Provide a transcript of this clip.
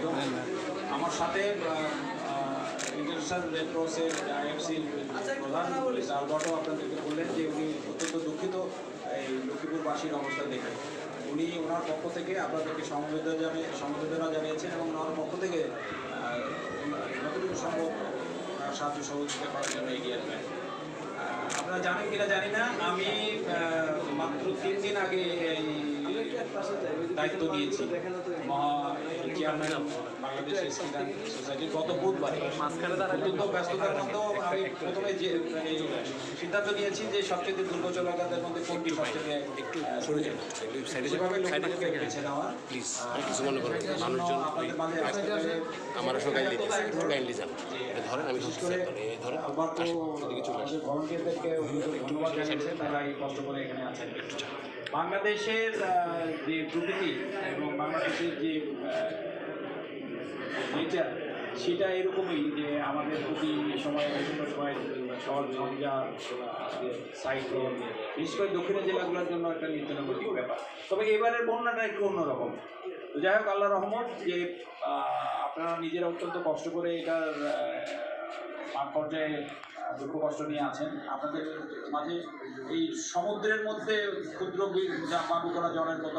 আলাইকুম আমার সাথে ইন্টারন্যাশনাল রেড ক্রসের আইএফসির প্রধান আলবার্টো আপনাদেরকে বললেন যে উনি অত্যন্ত দুঃখিত এই লক্ষ্মীপুরবাসীর অবস্থা দেখে। উনি ওনার পক্ষ থেকে আপনাদেরকে সমবেদনা জানিয়ে সমবেদনা জানিয়েছেন এবং ওনার পক্ষ থেকে যতটুকু সম্ভব সাহায্য সহযোগিতা করার জন্য এগিয়ে আসবেন। আপনারা জানেন কিনা জানি না আমি মাত্র তিন দিন আগে এই দায়িত্ব নিয়েছি। মহা Gracias. বাংলাদেশ স্কিনার সোসাইটির গত বুধবারে। অত্যন্ত ব্যস্ততার মধ্যেও আমি প্রথমে যে মানে সিদ্ধান্ত নিয়েছি যে সবচেয়ে দুর্গত মধ্যে কোনটি সবচেয়ে একটু সরে যাবে সেভাবে লোকগুলোকে বেছে নেওয়া। প্লিজ কিছু মনে করবেন মানুষজন আপনাদের মাঝে আসতে পেরে। আমার আসলে কাইন্ডলি একটু কাইন্ডলি যান। এটা ধরেন আমি ধরেন আলবার্টো আসেন, এদিকে চলে আসেন। ভলান্টিয়ারদেরকে ধন্যবাদ জানিয়েছেন। তারা এই কষ্ট করে এখানে আছেন। বাংলাদেশের যে প্রকৃতি এবং বাংলাদেশের যে নেচার, সেটা এরকমই যে আমাদের প্রতি সময় বিভিন্ন সময় ঝড় ঝঞ্ঝা সাইক্লোন বিশেষ করে দক্ষিণের জেলাগুলোর জন্য একটা নিত্য নৈমিত্তিক ব্যাপার। তবে এবারের বন্যাটা একটু অন্যরকম। তো যাই হোক আল্লাহ রহমত যে আপনারা নিজেরা অত্যন্ত কষ্ট করে এটার মাঠ পর্যায়ে দুঃখ কষ্ট নিয়ে আছেন। আপনাদের মাঝে এই সমুদ্রের মধ্যে ক্ষুদ্র যা বালু করা জলের মতো